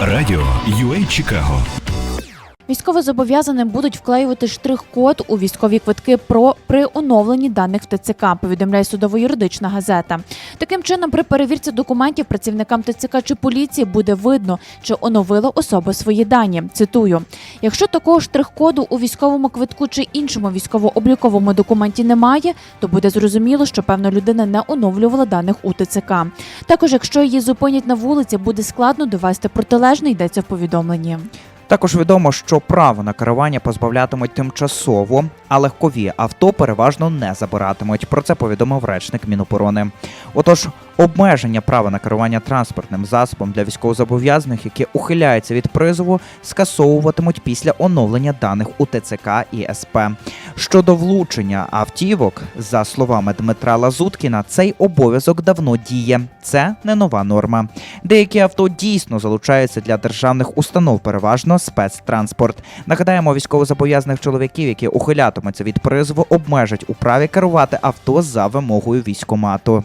Радіо UA Чикаго Військовозобов'язаним будуть вклеювати штрих-код у військові квитки про при оновленні даних в ТЦК. Повідомляє судово-юридична газета. Таким чином, при перевірці документів працівникам ТЦК чи поліції буде видно, чи оновила особа свої дані. Цитую: якщо такого штрих-коду у військовому квитку чи іншому військово-обліковому документі немає, то буде зрозуміло, що певна людина не оновлювала даних у ТЦК. Також, якщо її зупинять на вулиці, буде складно довести протилежне, йдеться в повідомленні. Також відомо, що право на керування позбавлятимуть тимчасово, а легкові авто переважно не забиратимуть. Про це повідомив речник Міноборони. Отож, обмеження права на керування транспортним засобом для військовозобов'язаних, які ухиляються від призову, скасовуватимуть після оновлення даних у ТЦК і СП. Щодо влучення автівок, за словами Дмитра Лазуткіна, цей обов'язок давно діє. Це не нова норма. Деякі авто дійсно залучаються для державних установ, переважно спецтранспорт. Нагадаємо, військовозобов'язаних чоловіків, які ухилятимуться від призову, обмежать у праві керувати авто за вимогою військомату.